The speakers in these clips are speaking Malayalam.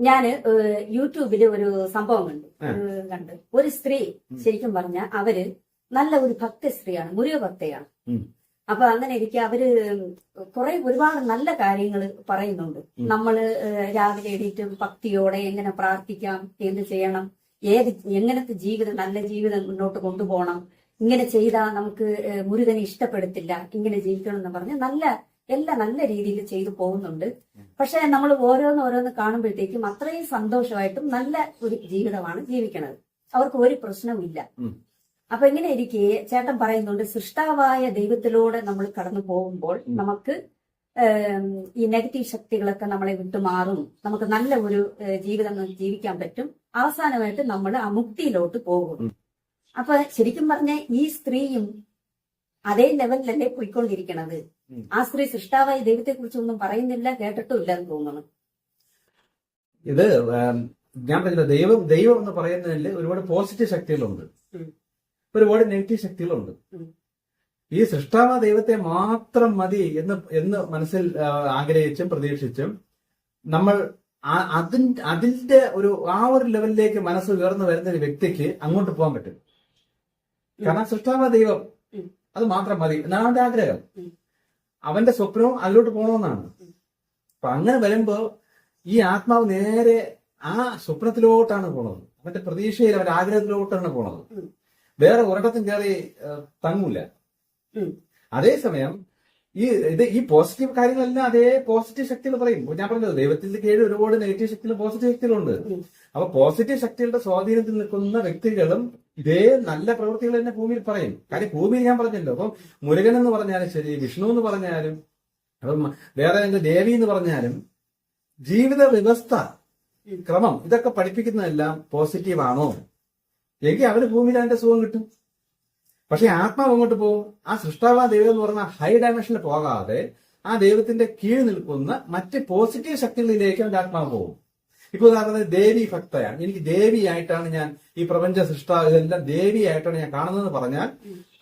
ഞാൻ യൂട്യൂബിൽ യൂട്യൂബിൽ ഒരു സംഭവം കണ്ടു. കണ്ടു. ഒരു സ്ത്രീ ശരിക്കും പറഞ്ഞ അവർ നല്ല ഒരു ഭക്തി സ്ത്രീയാണ് മുരുക ഭക്തയാണ്. അപ്പൊ അങ്ങനെ ഇരിക്കെ അവർ കുറെ ഒരുപാട് നല്ല കാര്യങ്ങൾ പറയുന്നുണ്ട്. നമ്മൾ രാവിലെ എണീറ്റ് ഭക്തിയോടെ എങ്ങനെ പ്രാർത്ഥിക്കാം എന്ത് ചെയ്യണം ഏത് എങ്ങനത്തെ ജീവിതം നല്ല ജീവിതം മുന്നോട്ട് കൊണ്ടുപോകണം ഇങ്ങനെ ചെയ്താൽ നമുക്ക് മുരുകനെ ഇഷ്ടപ്പെടത്തില്ല ഇങ്ങനെ ജീവിക്കണം എന്ന് പറഞ്ഞ് നല്ല എല്ലാം നല്ല രീതിയിൽ ചെയ്തു പോകുന്നുണ്ട്. പക്ഷെ നമ്മൾ ഓരോന്ന് ഓരോന്ന് കാണുമ്പോഴത്തേക്കും അത്രയും സന്തോഷമായിട്ടും നല്ല ഒരു ജീവിതമാണ് ജീവിക്കണത് അവർക്ക് ഒരു പ്രശ്നവുമില്ല. അപ്പൊ ഇങ്ങനെ ഇരിക്കെ ചേട്ടൻ പറയുന്നുണ്ട് സൃഷ്ടാവായ ദൈവത്തിലൂടെ നമ്മൾ കടന്നു പോകുമ്പോൾ നമുക്ക് ഈ നെഗറ്റീവ് ശക്തികളൊക്കെ നമ്മളെ വിട്ടുമാറും നമുക്ക് നല്ല ഒരു ജീവിതം ജീവിക്കാൻ പറ്റും. അവസാനമായിട്ട് നമ്മൾ ആ മുക്തിയിലോട്ട് പോകും. അപ്പൊ ശരിക്കും പറഞ്ഞ ഈ സ്ത്രീയും അതേ ലെവലിലല്ലേ പോയിക്കൊണ്ടിരിക്കണത്. ആ സ്ത്രീ സൃഷ്ടാവായ ദൈവത്തെ കുറിച്ചൊന്നും പറയുന്നില്ല കേട്ടിട്ടും ഇല്ലെന്ന് തോന്നുന്നു. ഇത് ഞാൻ പറഞ്ഞില്ല ദൈവം ദൈവം എന്ന് പറയുന്നതിൽ ഒരുപാട് പോസിറ്റീവ് ശക്തികളുണ്ട്. ഒരുപാട് നെഗറ്റീവ് ശക്തികളുണ്ട്. ഈ സൃഷ്ടാവ ദൈവത്തെ മാത്രം മതി എന്ന് എന്ന് മനസ്സിൽ ആഗ്രഹിച്ചും പ്രതീക്ഷിച്ചും നമ്മൾ അതിൻ അതിന്റെ ഒരു ആ ഒരു ലെവലിലേക്ക് മനസ്സ് ഉയർന്നു വരുന്ന ഒരു വ്യക്തിക്ക് അങ്ങോട്ട് പോകാൻ പറ്റും. കാരണം സൃഷ്ടാവ ദൈവം. അത് മാത്രം മതി എന്നാണ് അവന്റെ ആഗ്രഹം. അവന്റെ സ്വപ്നവും അതിലോട്ട് പോകണമെന്നാണ്. അപ്പൊ അങ്ങനെ വരുമ്പോ ഈ ആത്മാവ് നേരെ ആ സ്വപ്നത്തിലോട്ടാണ് പോണത്. അവന്റെ പ്രതീക്ഷയിൽ അവന്റെ ആഗ്രഹത്തിലോട്ടാണ് പോണത്. വേറെ ഒരിടത്തും കയറി തങ്ങൂല. അതേസമയം ഈ ഇത് ഈ പോസിറ്റീവ് കാര്യങ്ങളെല്ലാം അതേ പോസിറ്റീവ് ശക്തികൾ പറയും. ഞാൻ പറഞ്ഞത് ദൈവത്തിന്റെ കീഴിൽ ഒരുപാട് നെഗറ്റീവ് ശക്തികളും പോസിറ്റീവ് ശക്തികളുണ്ട്. അപ്പൊ പോസിറ്റീവ് ശക്തികളുടെ സ്വാധീനത്തിൽ നിൽക്കുന്ന വ്യക്തികളും ഇതേ നല്ല പ്രവൃത്തികൾ തന്നെ ഭൂമിയിൽ പറയും. കാര്യം ഭൂമിയിൽ ഞാൻ പറഞ്ഞല്ലോ അപ്പം മുരുകൻ എന്ന് പറഞ്ഞാലും ശരി വിഷ്ണു എന്ന് പറഞ്ഞാലും അപ്പം വേറെ എന്ത് ദേവി എന്ന് പറഞ്ഞാലും ജീവിത വ്യവസ്ഥ. ക്രമം ഇതൊക്കെ പഠിപ്പിക്കുന്നതെല്ലാം പോസിറ്റീവ് ആണോ? എങ്കിൽ അവന് ഭൂമിയിൽ അതിന്റെ സുഖം കിട്ടും. പക്ഷെ ആത്മാവ് അങ്ങോട്ട് പോകും. ആ സൃഷ്ടാവ ദൈവം എന്ന് പറഞ്ഞ ഹൈ ഡയമെൻഷനിൽ പോകാതെ ആ ദൈവത്തിന്റെ കീഴ് നിൽക്കുന്ന മറ്റ് പോസിറ്റീവ് ശക്തികളിലേക്ക് അവന്റെ ആത്മാവ് പോകും. ഇപ്പൊ ഉദാഹരണത്തിന് ദേവി ഭക്തയാണ്. എനിക്ക് ദേവിയായിട്ടാണ് ഞാൻ ഈ പ്രപഞ്ച സൃഷ്ടാവ് ഇതെല്ലാം ദേവിയായിട്ടാണ് ഞാൻ കാണുന്നതെന്ന് പറഞ്ഞാൽ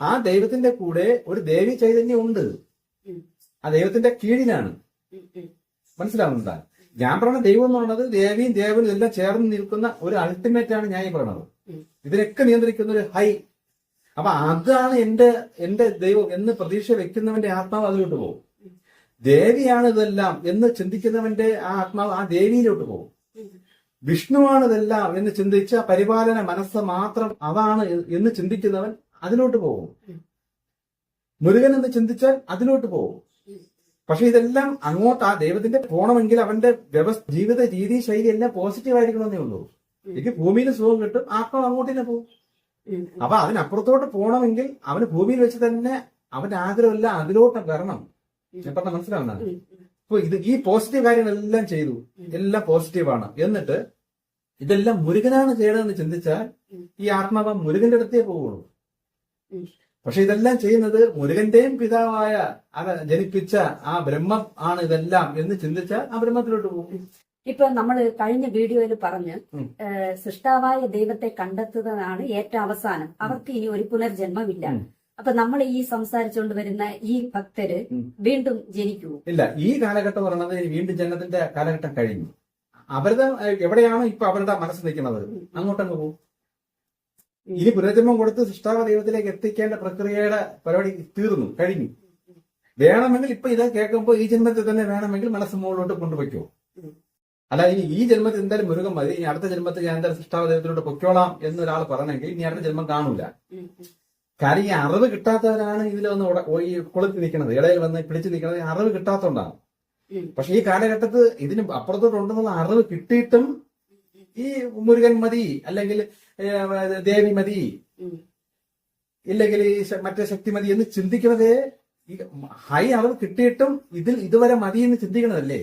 ആ ദൈവത്തിന്റെ കൂടെ ഒരു ദേവി ചൈതന്യം ഉണ്ട്. ആ ദൈവത്തിന്റെ കീഴിലാണ്. ഉം. ഞാൻ പറഞ്ഞ ദൈവം എന്ന് പറയുന്നത് ദേവിയും ദേവനും എല്ലാം ചേർന്ന് നിൽക്കുന്ന ഒരു അൾട്ടിമേറ്റ് ആണ് ഞാൻ ഈ പറയുന്നത്. ഇതിനൊക്കെ നിയന്ത്രിക്കുന്ന ഒരു ഹൈ അപ്പൊ അതാണ് എന്റെ എന്റെ ദൈവം എന്ന് പ്രതീക്ഷ വെക്കുന്നവന്റെ ആത്മാവ് അതിലോട്ട് പോകും ദേവിയാണ് ഇതെല്ലാം എന്ന് ചിന്തിക്കുന്നവന്റെ ആ ആത്മാവ് ആ ദേവിയിലോട്ട് പോകും. വിഷ്ണുവാണ് ഇതെല്ലാം എന്ന് ചിന്തിച്ച പരിപാലന മനസ്സ് മാത്രം അതാണ് എന്ന് ചിന്തിക്കുന്നവൻ അതിലോട്ട് പോകും. മുരുകൻ എന്ന് ചിന്തിച്ചാൽ അതിലോട്ട് പോകും. പക്ഷെ ഇതെല്ലാം അങ്ങോട്ട് ആ ദൈവത്തിന്റെ പോണമെങ്കിൽ അവന്റെ വ്യവസ്ഥ ജീവിത രീതി ശൈലി എല്ലാം പോസിറ്റീവ് ആയിരിക്കണമെന്നേ ഉള്ളൂ. എനിക്ക് ഭൂമിയിൽ സുഖം കിട്ടും ആത്മാവ് അങ്ങോട്ട് തന്നെ പോകും. അപ്പൊ അതിനപ്പുറത്തോട്ട് പോകണമെങ്കിൽ അവന് ഭൂമിയിൽ വെച്ച് തന്നെ അവന്റെ ആഗ്രഹമല്ല അതിലോട്ട് വരണം. പറഞ്ഞ മനസ്സിലാവുന്ന. അപ്പൊ ഇത് ഈ പോസിറ്റീവ് കാര്യങ്ങളെല്ലാം ചെയ്തു. എല്ലാം പോസിറ്റീവാണ് എന്നിട്ട് ഇതെല്ലാം മുരുകനാണ് ചെയ്യണമെന്ന് ചിന്തിച്ചാൽ ഈ ആത്മാവ് മുരുകന്റെ അടുത്തേ പോവുള്ളൂ. പക്ഷെ ഇതെല്ലാം ചെയ്യുന്നത് മുരുകന്റെയും പിതാവായ അത് ജനിപ്പിച്ച ആ ബ്രഹ്മം ആണ് ഇതെല്ലാം എന്ന് ചിന്തിച്ചാൽ ആ ബ്രഹ്മത്തിലോട്ട് പോകും. ഇപ്പൊ നമ്മൾ കഴിഞ്ഞ വീഡിയോയിൽ പറഞ്ഞ്. സൃഷ്ടാവായ ദൈവത്തെ കണ്ടെത്തുന്നതാണ് ഏറ്റവും അവസാനം. അവർക്ക് ഇനി ഒരു പുനർജന്മമില്ല. അപ്പൊ നമ്മൾ ഈ സംസാരിച്ചുകൊണ്ട് വരുന്ന ഈ ഭക്തര് വീണ്ടും ജനിക്കൂ ഇല്ല ഈ കാലഘട്ടം പറയുന്നത് വീണ്ടും ജനത്തിന്റെ കാലഘട്ടം കഴിഞ്ഞു. അവരുടെ എവിടെയാണോ ഇപ്പൊ അവരുടെ മനസ്സ് നിൽക്കുന്നത്? അങ്ങോട്ടങ്ങ് പോകും. ഇനി പുനർജന്മം കൊടുത്ത് സൃഷ്ടാവ ദൈവത്തിലേക്ക് എത്തിക്കേണ്ട പ്രക്രിയയുടെ പരിപാടി തീർന്നു കഴിഞ്ഞു. വേണമെങ്കിൽ ഇപ്പൊ ഇത് കേൾക്കുമ്പോൾ ഈ ജന്മത്തിൽ തന്നെ വേണമെങ്കിൽ മനസ്സ് മുകളിലോട്ട് കൊണ്ടുപോയിക്കോ ഉം. അല്ല ഇനി ഈ ജന്മത്തിൽ എന്തായാലും മുരുകൻ മതി ഇനി അടുത്ത ജന്മത്തിൽ ഞാൻ എന്തായാലും സൃഷ്ടാവ ദൈവത്തിലോട്ട് പൊയ്ക്കോളാം എന്നൊരാൾ പറഞ്ഞെങ്കിൽ ഇനി അടുത്ത ജന്മം കാണൂല. കാര്യം ഈ അറിവ് കിട്ടാത്തവരാണ് ഇതിൽ വന്ന് കൊളുത്തി ഈ കുളത്തിൽ നിൽക്കുന്നത് ഇടയിൽ വന്ന് പിടിച്ചു നിൽക്കുന്നത് അറിവ് കിട്ടാത്തതുകൊണ്ടാണ്. പക്ഷെ ഈ കാലഘട്ടത്ത് ഇതിന് അപ്പുറത്തോട്ടുണ്ടെന്നുള്ള അറിവ് കിട്ടിയിട്ടും ഈ മുരുകൻ മതി അല്ലെങ്കിൽ ദേവി മതി. ഇല്ലെങ്കിൽ ഈ മറ്റേ ശക്തി മതി എന്ന് ചിന്തിക്കുന്നതേ ഈ ഹൈ അറിവ് കിട്ടിയിട്ടും ഇതിൽ ഇതുവരെ മതി എന്ന് ചിന്തിക്കണതല്ലേ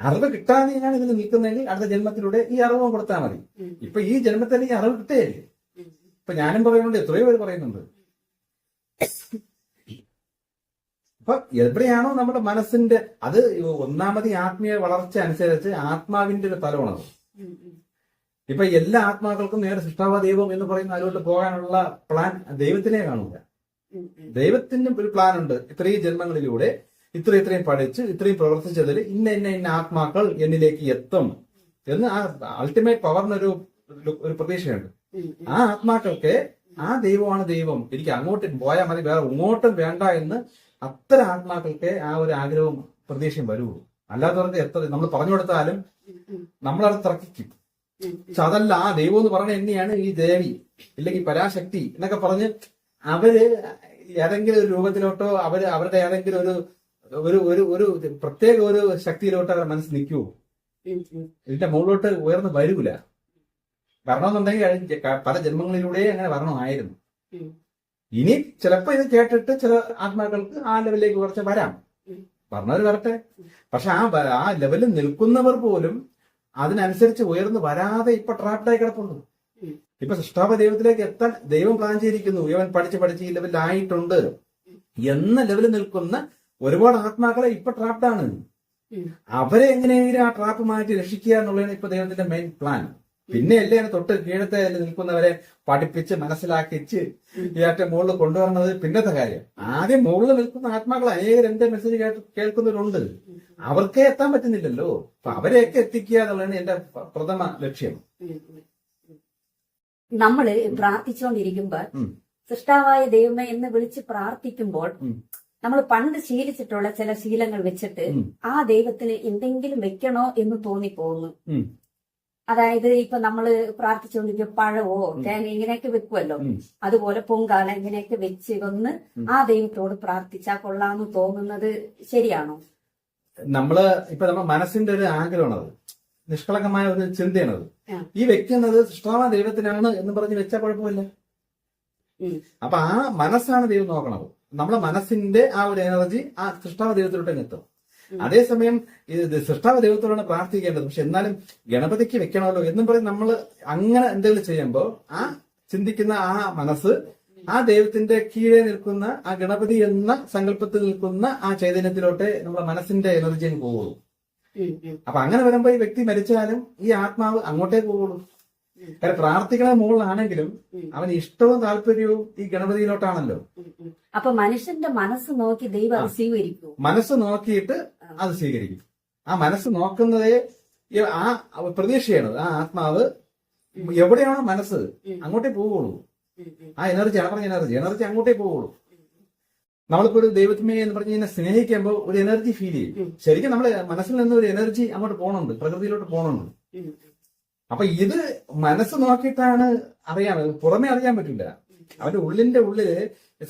അറിവ് കിട്ടാതെയാണ് ഇതിൽ നിൽക്കുന്നതെങ്കിൽ അടുത്ത ജന്മത്തിലൂടെ ഈ അറിവ് കൊടുത്താൽ മതി ഇപ്പൊ ഈ ജന്മത്തിൽ ഈ അറിവ് കിട്ടുകയല്ലേ. ഇപ്പൊ ഞാനും പറയുന്നുണ്ട് എത്രയോ പേര് പറയുന്നുണ്ട് അപ്പൊ എവിടെയാണോ നമ്മുടെ മനസ്സിന്റെ അത് ഒന്നാമത് ആത്മീയ വളർച്ച അനുസരിച്ച് ആത്മാവിന്റെ ഒരു തലമാണത്. ഇപ്പൊ എല്ലാ ആത്മാക്കൾക്കും നേരെ സൃഷ്ടാവ ദൈവം എന്ന് പറയുന്ന അതിലോട്ട് പോകാനുള്ള പ്ലാൻ ദൈവത്തിനെ കാണൂല. ദൈവത്തിന് ഒരു പ്ലാൻ ഉണ്ട് ഇത്രയും ജന്മങ്ങളിലൂടെ ഇത്ര ഇത്രയും പഠിച്ച് ഇത്രയും പ്രവർത്തിച്ചതിൽ ഇന്ന ഇന്ന ഇന്ന ആത്മാക്കൾ എന്നിലേക്ക് എത്തും എന്ന് ആ അൾട്ടിമേറ്റ് പവറിനൊരു ഒരു പ്രതീക്ഷയുണ്ട്. ആ ആത്മാക്കൾക്ക് ആ ദൈവമാണ് ദൈവം. എനിക്ക് അങ്ങോട്ട് പോയാൽ മതി വേറെ ഇങ്ങോട്ടും വേണ്ട എന്ന് അത്തരം ആത്മാക്കൾക്ക് ആ ഒരു ആഗ്രഹവും പ്രതീക്ഷയും വരുള്ളൂ. അല്ലാത്തവർക്ക് എത്ര നമ്മൾ പറഞ്ഞു കൊടുത്താലും നമ്മളത് തർക്കിക്കും. പക്ഷെ അതല്ല ആ ദൈവം എന്ന് പറയുന്നത് എന്നെയാണ് ഈ ദേവി ഇല്ലെങ്കിൽ പരാശക്തി എന്നൊക്കെ പറഞ്ഞ് അവർ ഏതെങ്കിലും ഒരു രൂപത്തിലോട്ടോ അവർ അവരുടെ ഏതെങ്കിലും ഒരു ഒരു ഒരു ഒരു പ്രത്യേക ഒരു ശക്തിയിലോട്ട് അവരുടെ മനസ്സ് നിൽക്കുമോ. ഇതിന്റെ മുകളിലോട്ട് ഉയർന്ന് വരൂല. വരണമെന്നുണ്ടെങ്കിൽ പല ജന്മങ്ങളിലൂടെ അങ്ങനെ വരണമായിരുന്നു. ഇനി ചിലപ്പോ ഇത് കേട്ടിട്ട് ചില ആത്മാക്കൾക്ക് ആ ലെവലിലേക്ക് കുറച്ച് വരാം. പറഞ്ഞവർ വരട്ടെ. പക്ഷെ ആ ആ ലെവലിൽ നിൽക്കുന്നവർ പോലും അതിനനുസരിച്ച് ഉയർന്നു വരാതെ ഇപ്പൊ ട്രാപ്ഡായി കിടപ്പുണ്ട്. ഉം. ഇപ്പൊ സൃഷ്ടാപ ദൈവത്തിലേക്ക് എത്താൻ ദൈവം പ്ലാൻ ചെയ്തിരിക്കുന്നു. ഇവൻ പഠിച്ച് പഠിച്ച് ഈ ലെവലിലായിട്ടുണ്ട്. എന്ന ലെവലിൽ നിൽക്കുന്ന ഒരുപാട് ആത്മാക്കളെ ഇപ്പൊ ട്രാപ്ഡാണ്. അവരെ എങ്ങനെയെങ്കിലും ആ ട്രാപ്പ് മാറ്റി രക്ഷിക്കുക എന്നുള്ളതാണ് ഇപ്പൊ ദൈവത്തിന്റെ മെയിൻ പ്ലാൻ പിന്നെ അല്ലേ തൊട്ട് കീഴത്തെ നിൽക്കുന്നവരെ പഠിപ്പിച്ച് മനസ്സിലാക്കിച്ച് ഏറ്റവും മുകളിൽ കൊണ്ടുവരുന്നത് പിന്നത്തെ കാര്യം. ആദ്യം മുകളിൽ നിൽക്കുന്ന ആത്മാക്കൾ അനേകം എന്റെ മെസ്സേജ് കേൾക്കുന്നവരുണ്ട്. അവർക്കേ എത്താൻ പറ്റുന്നില്ലല്ലോ. അപ്പൊ അവരെയൊക്കെ എത്തിക്കുക എന്നുള്ളതാണ് എന്റെ പ്രഥമ ലക്ഷ്യം. നമ്മൾ പ്രാർത്ഥിച്ചുകൊണ്ടിരിക്കുമ്പോ സൃഷ്ടാവായ ദൈവമേ എന്ന് വിളിച്ച് പ്രാർത്ഥിക്കുമ്പോൾ. നമ്മൾ പണ്ട് ശീലിച്ചിട്ടുള്ള ചില ശീലങ്ങൾ വെച്ചിട്ട് ആ ദൈവത്തിന് എന്തെങ്കിലും വെക്കണോ എന്ന് തോന്നി പോകുന്നു അതായത് ഇപ്പൊ നമ്മൾ പ്രാർത്ഥിച്ചുകൊണ്ടിരിക്കും പഴവോ തേങ്ങ ഇങ്ങനെയൊക്കെ വെക്കുമല്ലോ അതുപോലെ പൊങ്കാല ഇങ്ങനെയൊക്കെ വെച്ച് വന്ന് ആ ദൈവത്തോട് പ്രാർത്ഥിച്ചാൽ കൊള്ളാന്ന് തോന്നുന്നത് ശരിയാണോ? നമ്മൾ ഇപ്പൊ നമ്മുടെ മനസ്സിന്റെ ഒരു ആഗ്രഹമാണത്. നിഷ്കളങ്കമായ ഒരു ചിന്തയാണത്. ഈ വെക്കുന്നത് സൃഷ്ടാവ ദൈവത്തിനാണ് എന്ന് പറഞ്ഞ് വെച്ചാൽ കുഴപ്പമില്ല. അപ്പൊ ആ മനസ്സാണ് ദൈവം നോക്കണത്. നമ്മളെ മനസ്സിന്റെ ആ ഒരു എനർജി ആ സൃഷ്ടാവ ദൈവത്തിലോട്ട് എത്തും. അതേസമയം ഇത് സൃഷ്ടാവ ദൈവത്തോടാണ് പ്രാർത്ഥിക്കേണ്ടത്. പക്ഷെ എന്നാലും ഗണപതിക്ക് വെക്കണമല്ലോ എന്നും പറഞ്ഞ് നമ്മൾ അങ്ങനെ എന്തെങ്കിലും ചെയ്യുമ്പോൾ ആ ചിന്തിക്കുന്ന ആ മനസ്സ് ആ ദൈവത്തിന്റെ കീഴെ നിൽക്കുന്ന ആ ഗണപതി എന്ന സങ്കല്പത്തിൽ നിൽക്കുന്ന ആ ചൈതന്യത്തിലോട്ട് നമ്മുടെ മനസ്സിന്റെ എനർജി ഉം, അപ്പൊ അങ്ങനെ വരുമ്പോ ഈ വ്യക്തി മരിച്ചാലും ഈ ആത്മാവ് അങ്ങോട്ടേ പോവുള്ളൂ ഉം. കാരണം പ്രാർത്ഥിക്കണ മുകളിലാണെങ്കിലും. അവന് ഇഷ്ടവും താല്പര്യവും ഈ ഗണപതിയിലോട്ടാണല്ലോ. അപ്പൊ മനുഷ്യന്റെ മനസ്സ് നോക്കി ദൈവം അത് സ്വീകരിക്കും മനസ്സ് നോക്കിയിട്ട് അത് സ്വീകരിക്കും. ആ മനസ്സ് നോക്കുന്നതേ ആ പ്രതീക്ഷയാണ്. ആ ആത്മാവ് എവിടെയാണോ മനസ്സ് അങ്ങോട്ടേ പോവുള്ളൂ. ആ എനർജി ആ പറഞ്ഞ എനർജി എനർജി അങ്ങോട്ടേ പോവുള്ളൂ. നമ്മളിപ്പോ ഒരു ദൈവത്മേ എന്ന് പറഞ്ഞ് കഴിഞ്ഞാൽ സ്നേഹിക്കുമ്പോൾ ഒരു എനർജി ഫീൽ ചെയ്യും. ശരിക്കും നമ്മുടെ മനസ്സിൽ നിന്ന് ഒരു എനർജി അങ്ങോട്ട് പോകണുണ്ട് പ്രകൃതിയിലോട്ട് പോകണുണ്ട് അപ്പൊ ഇത് മനസ്സ് നോക്കിയിട്ടാണ് അറിയാൻ പുറമേ അറിയാൻ പറ്റില്ല അവന്റെ ഉള്ളിന്റെ ഉള്ളിൽ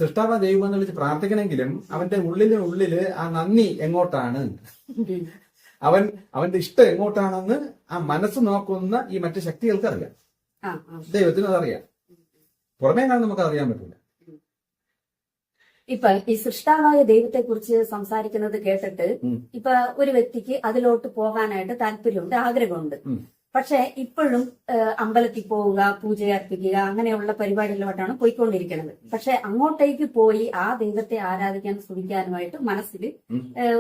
സൃഷ്ടാവ ദൈവം എന്ന് വിളിച്ച് പ്രാർത്ഥിക്കണമെങ്കിലും അവന്റെ ഉള്ളിന്റെ ഉള്ളിൽ ആ നന്ദി എങ്ങോട്ടാണ് അവൻ അവന്റെ ഇഷ്ടം എങ്ങോട്ടാണെന്ന് ആ മനസ്സ് നോക്കുന്ന ഈ മറ്റു ശക്തികൾക്ക് അറിയാം. ദൈവത്തിന് അതറിയാം പുറമേ കാണാൻ നമുക്ക് അറിയാൻ പറ്റില്ല ഇപ്പൊ ഈ സൃഷ്ടാവായ ദൈവത്തെ കുറിച്ച് സംസാരിക്കുന്നത് കേട്ടിട്ട്. ഇപ്പൊ ഒരു വ്യക്തിക്ക് അതിലോട്ട് പോകാനായിട്ട് താല്പര്യമുണ്ട് ആഗ്രഹമുണ്ട്. പക്ഷെ ഇപ്പോഴും അമ്പലത്തിൽ പോവുക പൂജ അർപ്പിക്കുക അങ്ങനെയുള്ള പരിപാടികളിലോട്ടാണ് പോയിക്കൊണ്ടിരിക്കുന്നത്. പക്ഷെ അങ്ങോട്ടേക്ക് പോയി ആ ദൈവത്തെ ആരാധിക്കാൻ സ്തുതിക്കാനുമായിട്ട് മനസ്സിൽ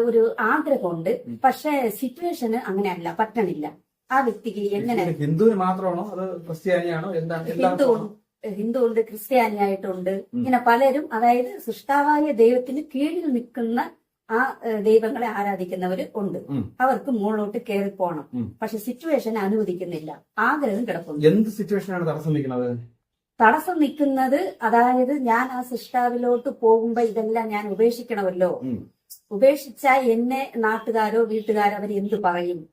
ഒരു ആഗ്രഹമുണ്ട്. പക്ഷെ സിറ്റുവേഷന് അങ്ങനെയല്ല പറ്റണില്ല. ആ വ്യക്തിക്ക് എങ്ങനെ ഹിന്ദുവിന് മാത്രമാണോ? അത് ക്രിസ്ത്യാനിയാണോ? ഹിന്ദു എല്ലാവർക്കും? ഹിന്ദു ഉണ്ട് ക്രിസ്ത്യാനിയായിട്ടുണ്ട്. ഇങ്ങനെ പലരും അതായത് സൃഷ്ടാവായ ദൈവത്തിന് കീഴിൽ നിൽക്കുന്ന ആ ദൈവങ്ങളെ ആരാധിക്കുന്നവര് ഉണ്ട്. അവർക്ക് മുകളിലോട്ട് കയറി പോകണം. പക്ഷെ സിറ്റുവേഷൻ അനുവദിക്കുന്നില്ല. ആഗ്രഹം കിടക്കുന്നു. എന്ത് സിറ്റുവേഷനാണ് തടസ്സം നിൽക്കുന്നത്? തടസ്സം നിൽക്കുന്നത് അതായത് ഞാൻ ആ സൃഷ്ടാവിലോട്ട് പോകുമ്പോ ഇതെല്ലാം ഞാൻ ഉപേക്ഷിക്കണമല്ലോ. ഉപേക്ഷിച്ച ഉപേക്ഷിച്ചാൽ എന്നെ നാട്ടുകാരോ വീട്ടുകാരോ അവർ എന്ത് പറയും?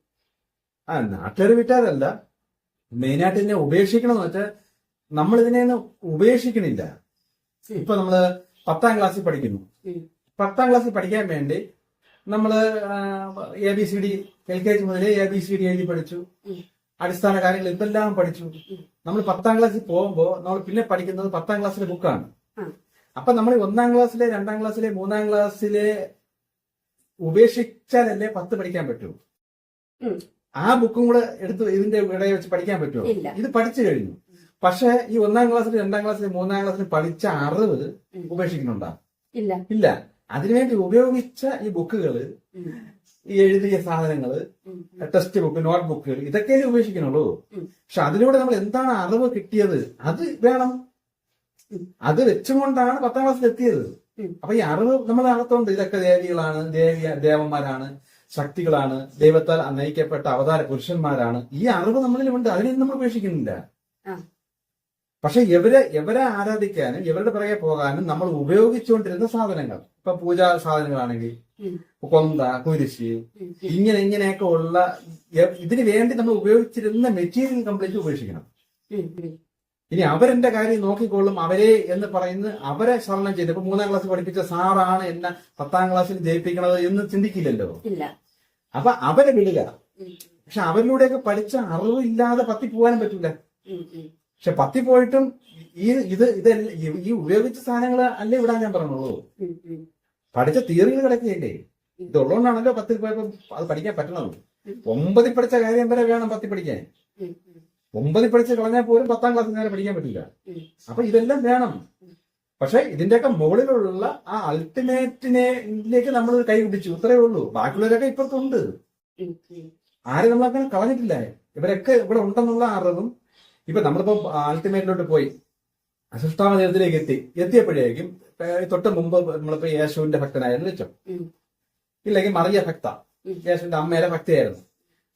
ആ നാട്ടുകാർ വീട്ടുകാരല്ല. മെയിനായിട്ട് എന്നെ ഉപേക്ഷിക്കണം എന്ന് വെച്ചാൽ നമ്മൾ ഇതിനെ ഉപേക്ഷിക്കണില്ല. ഇപ്പൊ നമ്മൾ പത്താം ക്ലാസ്സിൽ പഠിക്കുന്നു. പത്താം ക്ലാസ്സിൽ പഠിക്കാൻ വേണ്ടി നമ്മൾ A B C D L K G മുതലേ എ ബി സി ഡി എഴുതി പഠിച്ചു. അടിസ്ഥാന കാര്യങ്ങൾ ഇതെല്ലാം പഠിച്ചു. നമ്മൾ പത്താം ക്ലാസ്സിൽ പോകുമ്പോൾ നമ്മൾ പിന്നെ പഠിക്കുന്നത് പത്താം ക്ലാസ്സിലെ ബുക്കാണ്. അപ്പൊ നമ്മൾ ഒന്നാം ക്ലാസ്സിലെ രണ്ടാം ക്ലാസ്സിലെ മൂന്നാം ക്ലാസ്സിലെ ഉപേക്ഷിച്ചാലല്ലേ പത്ത് പഠിക്കാൻ പറ്റൂ. ആ ബുക്കും കൂടെ എടുത്ത് ഇതിന്റെ ഇടയിൽ വെച്ച് പഠിക്കാൻ പറ്റുമോ ഇത് പഠിച്ചു കഴിഞ്ഞു. പക്ഷെ ഈ ഒന്നാം ക്ലാസ്സിൽ രണ്ടാം ക്ലാസ്സിൽ മൂന്നാം ക്ലാസ്സിൽ പഠിച്ച അറിവ് ഉപേക്ഷിക്കുന്നുണ്ടാ? ഇല്ല. ഇല്ല. അതിനുവേണ്ടി ഉപയോഗിച്ച ഈ ബുക്കുകൾ ഈ എഴുതിയ സാധനങ്ങൾ ടെസ്റ്റ് ടെക്സ്റ്റ് ബുക്ക് നോട്ട് ബുക്കുകൾ ഇതൊക്കെ ഉപേക്ഷിക്കണുള്ളൂ. പക്ഷെ അതിലൂടെ നമ്മൾ എന്താണ് അറിവ് കിട്ടിയത്? അത് വേണം. അത് വെച്ചുകൊണ്ടാണ് പത്താം ക്ലാസ്സിൽ എത്തിയത്. അപ്പൊ ഈ അറിവ് നമ്മുടെ അകത്തുണ്ട്. ഇതൊക്കെ ദേവികളാണ് ദേവിയ ദേവന്മാരാണ് ശക്തികളാണ് ദൈവത്താൽ നയിക്കപ്പെട്ട അവതാര പുരുഷന്മാരാണ്. ഈ അറിവ് നമ്മളിലുണ്ട്. അതിനെ നമ്മൾ ഉപേക്ഷിക്കുന്നില്ല. പക്ഷെ ഇവരെ ഇവരെ ആരാധിക്കാനും ഇവരുടെ പിറകെ പോകാനും നമ്മൾ ഉപയോഗിച്ചുകൊണ്ടിരുന്ന സാധനങ്ങൾ. ഇപ്പൊ പൂജാ സാധനങ്ങളാണെങ്കിൽ. കൊന്ത കുരിശ് ഇങ്ങനെ ഇങ്ങനെയൊക്കെ ഉള്ള ഇതിന് വേണ്ടി നമ്മൾ ഉപയോഗിച്ചിരുന്ന മെറ്റീരിയൽ കംപ്ലീറ്റ് ഉപേക്ഷിക്കണം. ഇനി അവരെന്റെ കാര്യം നോക്കിക്കൊള്ളും. അവരെ എന്ന് പറയുന്ന അവരെ ശരണം ചെയ്ത് ഇപ്പൊ മൂന്നാം ക്ലാസ് പഠിപ്പിച്ച സാറാണ് എന്നെ പത്താം ക്ലാസ്സിൽ ജയിപ്പിക്കണത് എന്ന് ചിന്തിക്കില്ലല്ലോ. അപ്പൊ അവരെ വിടുക. പക്ഷെ അവരിലൂടെയൊക്കെ പഠിച്ച അറിവില്ലാതെ പത്തി പോകാനും പറ്റൂല. പക്ഷെ പത്തി പോയിട്ടും ഈ ഇത് ഇതല്ല ഈ- ഉപയോഗിച്ച സാധനങ്ങൾ അല്ലേ ഇവിടാൻ ഞാൻ പറഞ്ഞുള്ളൂ. പഠിച്ച തിയറികൾ കിടക്കുകയല്ലേ. ഇതുള്ളതുകൊണ്ടാണല്ലോ പത്തിൽ പോയപ്പോ അത് പഠിക്കാൻ പറ്റണത്. ഒമ്പതിൽ പഠിച്ച കാര്യം വരെ വേണം പത്തി പഠിക്കാൻ. ഒമ്പതിൽ പഠിച്ച് കളഞ്ഞാൽ പോലും പത്താം ക്ലാസ് നേരെ പഠിക്കാൻ പറ്റില്ല. അപ്പൊ ഇതെല്ലാം വേണം. പക്ഷെ ഇതിന്റെയൊക്കെ മുകളിലുള്ള ആ അൾട്ടിമേറ്റിലേക്ക് നമ്മൾ കൈ പിടിച്ചു. ഇത്രയേ ഉള്ളൂ. ബാക്കിയുള്ളവരൊക്കെ ഇപ്പുറത്തുണ്ട്. ആരും നമ്മളങ്ങനെ കളഞ്ഞിട്ടില്ല. ഇവരൊക്കെ ഇവിടെ ഉണ്ടെന്നുള്ള അറിവും ഇപ്പൊ നമ്മളിപ്പോ അൾട്ടിമേറ്റിലോട്ട് പോയി. അസൃഷ്ടാവ ദൈവത്തിലേക്ക് എത്തി. എത്തിയപ്പോഴേക്കും തൊട്ട് മുമ്പ് നമ്മളിപ്പോ യേശുവിന്റെ ഭക്തനായിരുന്നു വെച്ചോ ഇല്ലെങ്കിൽ മറിയ ഭക്ത. യേശുവിന്റെ അമ്മയുടെ ഭക്തയായിരുന്നു.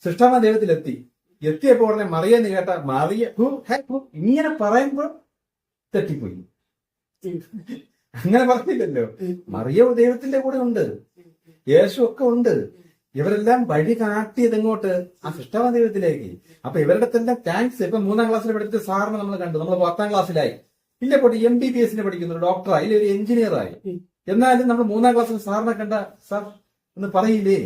സൃഷ്ടാവ ദൈവത്തിലെത്തി എത്തിയപ്പോ ഉടനെ മറിയ എന്ന് കേട്ട മറിയ ഹു, ഹെ, ഹു, ഇങ്ങനെ പറയുമ്പോൾ തെറ്റിപ്പോയി. അങ്ങനെ പറഞ്ഞില്ലല്ലോ. മറിയ ദൈവത്തിന്റെ കൂടെ ഉണ്ട്. യേശു ഒക്കെ ഉണ്ട്. ഇവരെല്ലാം വഴി കാട്ടിയത് എങ്ങോട്ട് ആ സൃഷ്ടാവ ദൈവത്തിലേക്ക് അപ്പൊ ഇവരുടെ തന്നെ താങ്ക്സ് ഇപ്പൊ മൂന്നാം ക്ലാസ്സിൽ പഠിച്ച സാറിന് നമ്മൾ കണ്ടു. നമ്മൾ പത്താം ക്ലാസ്സിലായി ഇല്ല പോട്ടെ എം ബി ബി എസിന് പഠിക്കുന്നു ഡോക്ടറായി ഇല്ല ഒരു എഞ്ചിനീയറായി. എന്നാലും നമ്മൾ മൂന്നാം ക്ലാസ്സിൽ സാറിനെ കണ്ട സാർ എന്ന് പറയില്ലേ?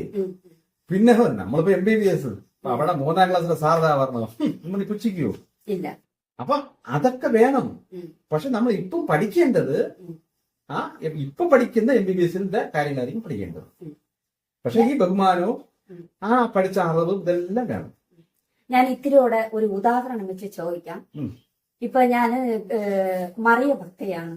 പിന്നെ നമ്മളിപ്പോ എം ബി ബി എസ് അപ്പൊ അവിടെ മൂന്നാം ക്ലാസ്സിലെ സാറിനാ പറഞ്ഞത്. നമ്മൾ പുച്ഛിക്കോ. ഇല്ല. അപ്പൊ അതൊക്കെ വേണം. പക്ഷെ നമ്മൾ ഇപ്പം പഠിക്കേണ്ടത് ആ ഇപ്പൊ പഠിക്കുന്ന എം ബി ബി എസിന്റെ കാര്യങ്ങളായിരിക്കും പഠിക്കേണ്ടത്. പക്ഷെ ഈ ബഹുമാനവും ആ പഠിച്ച അറിവും ഇതെല്ലാം വേണം ഞാൻ ഇത്തിരിയോടെ ഒരു ഉദാഹരണം വെച്ച് ചോദിക്കാം. ഇപ്പൊ ഞാൻ മറിയ ഭക്തയാണ്.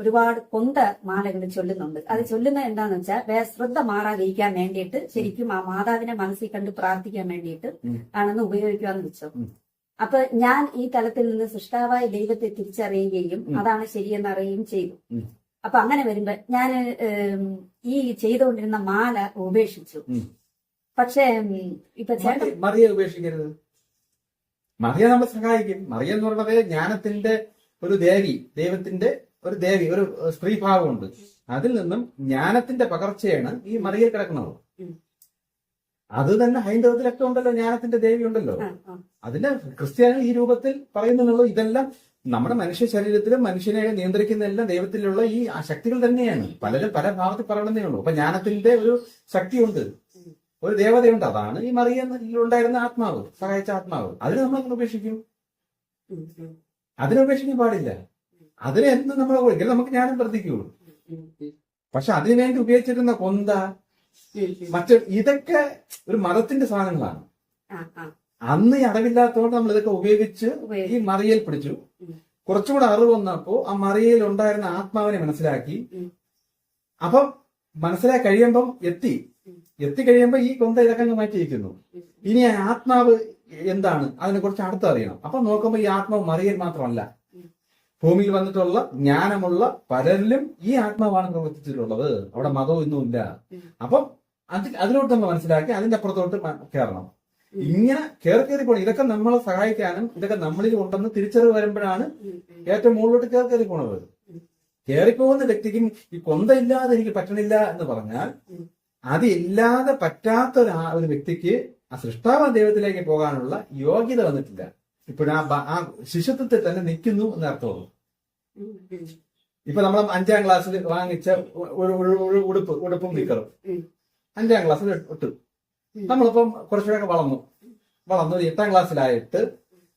ഒരുപാട് കൊന്ത മാലകൾ ചൊല്ലുന്നുണ്ട്. അത് ചൊല്ലുന്നത് എന്താന്ന് വെച്ചാൽ വേ ശ്രദ്ധ മാറാതിരിക്കാൻ വേണ്ടിയിട്ട് ശരിക്കും ആ മാതാവിനെ മനസ്സിൽ കണ്ട് പ്രാർത്ഥിക്കാൻ വേണ്ടിയിട്ട് ആണെന്ന് ഉപയോഗിക്കാന്ന് വെച്ചോ. അപ്പൊ ഞാൻ ഈ തലത്തിൽ നിന്ന് സൃഷ്ടാവായ ദൈവത്തെ തിരിച്ചറിയുകയും അതാണ് ശരിയെന്ന് അറിയുകയും ചെയ്തു. അപ്പൊ അങ്ങനെ വരുമ്പോ ഞാൻ ഈ ചെയ്തുകൊണ്ടിരുന്ന മാല ഉപേക്ഷിച്ചു. പക്ഷേ ഇപ്പൊ ചേട്ടൻ മറിയ- ഉപേക്ഷിക്കരുത്. മറിയ നമ്മളെ സഹായിക്കും. മറിയ എന്ന് പറയുന്നത് ജ്ഞാനത്തിന്റെ ഒരു ദേവി ദൈവത്തിന്റെ ഒരു ദേവി ഒരു സ്ത്രീഭാവമുണ്ട് അതിൽ നിന്നും ജ്ഞാനത്തിന്റെ പകർച്ചയാണ് ഈ മറിയ കിടക്കുന്നത്. അത് തന്നെ ഹൈന്ദവത്തിലൊക്കെ ഉണ്ടല്ലോ ജ്ഞാനത്തിന്റെ ദേവി ഉണ്ടല്ലോ. അതിന്റെ ക്രിസ്ത്യാനികൾ ക്രിസ്ത്യാനി ഈ രൂപത്തിൽ പറയുന്നുള്ളൂ. ഇതെല്ലാം നമ്മുടെ മനുഷ്യ ശരീരത്തിലും മനുഷ്യനെ നിയന്ത്രിക്കുന്ന എല്ലാം ദൈവത്തിലുള്ള ഈ ശക്തികൾ തന്നെയാണ് പലരും പല ഭാഗത്ത് പറയണമെന്നേ ഉള്ളൂ അപ്പൊ ജ്ഞാനത്തിന്റെ ഒരു ശക്തിയുണ്ട് ഒരു ദേവതയുണ്ട് അതാണ് ഈ മറിയുണ്ടായിരുന്ന ആത്മാവ് സഹായിച്ച ആത്മാവ് അതിനെ നമ്മൾ ഉപേക്ഷിക്കും അതിനെ ഉപേക്ഷിക്കാൻ പാടില്ല അതിനെ എന്ന് നമ്മൾ ഒരിക്കലും നമുക്ക് ജ്ഞാനം വർദ്ധിക്കുള്ളൂ പക്ഷെ അതിനുവേണ്ടി ഉപയോഗിച്ചിരുന്ന കൊന്ത. മറ്റ് ഇതൊക്കെ ഒരു മതത്തിന്റെ സാധനങ്ങളാണ്. അന്ന് ഈ അടവില്ലാത്തതുകൊണ്ട് നമ്മൾ ഇതൊക്കെ ഉപയോഗിച്ച് ഈ. മറിയൽ പിടിച്ചു. കുറച്ചുകൂടെ അറിവ് വന്നപ്പോ ആ മറിയയിൽ ഉണ്ടായിരുന്ന ആത്മാവിനെ മനസ്സിലാക്കി. അപ്പം മനസ്സിലാക്കി കഴിയുമ്പം എത്തി ഉം. എത്തി കഴിയുമ്പോ ഈ കൊന്ത ഇതൊക്കെ അങ്ങ് മാറ്റിയിരിക്കുന്നു. ഇനി ആ ആത്മാവ് എന്താണ് അതിനെ കുറിച്ച് അടുത്ത് അറിയണം അപ്പൊ നോക്കുമ്പോ ഈ ആത്മാവ് മറിയൽ മാത്രമല്ല ഭൂമിയിൽ വന്നിട്ടുള്ള ജ്ഞാനമുള്ള പലരിലും ഈ ആത്മാവാണ് പ്രവർത്തിച്ചിട്ടുള്ളത് അവിടെ മതവും ഇന്നുമില്ല. അപ്പം അത് അതിലോട്ട് നമ്മൾ മനസ്സിലാക്കി അതിന്റെ അപ്പുറത്തോട്ട് കയറണം. ഇങ്ങനെ കയറി കയറി പോകണം ഇതൊക്കെ നമ്മളെ സഹായിക്കാനും ഇതൊക്കെ നമ്മളിൽ ഉണ്ടെന്ന് തിരിച്ചറിവ് വരുമ്പോഴാണ്. ഏറ്റവും മുകളിലോട്ട് കയറി കയറി പോണത്. കയറിപ്പോകുന്ന വ്യക്തിക്കും ഈ കൊന്ത ഇല്ലാതെ എനിക്ക് പറ്റണില്ല എന്ന് പറഞ്ഞാൽ അത് ഇല്ലാതെ പറ്റാത്ത ഒരു വ്യക്തിക്ക് ആ സൃഷ്ടാവ ദൈവത്തിലേക്ക് പോകാനുള്ള യോഗ്യത വന്നിട്ടില്ല ഇപ്പോഴാ ആ ശിശുത്വത്തിൽ തന്നെ നിൽക്കുന്നു എന്ന് അർത്ഥമുള്ളൂ. ഇപ്പൊ നമ്മൾ അഞ്ചാം ക്ലാസ്സിൽ വാങ്ങിച്ച ഒരു ഉടുപ്പ് ഉടുപ്പും നിക്കറും അഞ്ചാം ക്ലാസ്സിൽ ഇട്ടു ഉം. നമ്മളിപ്പം കുറച്ചുകൂടെ വളർന്നു. വളർന്നു ഒരു എട്ടാം ക്ലാസ്സിലായിട്ട്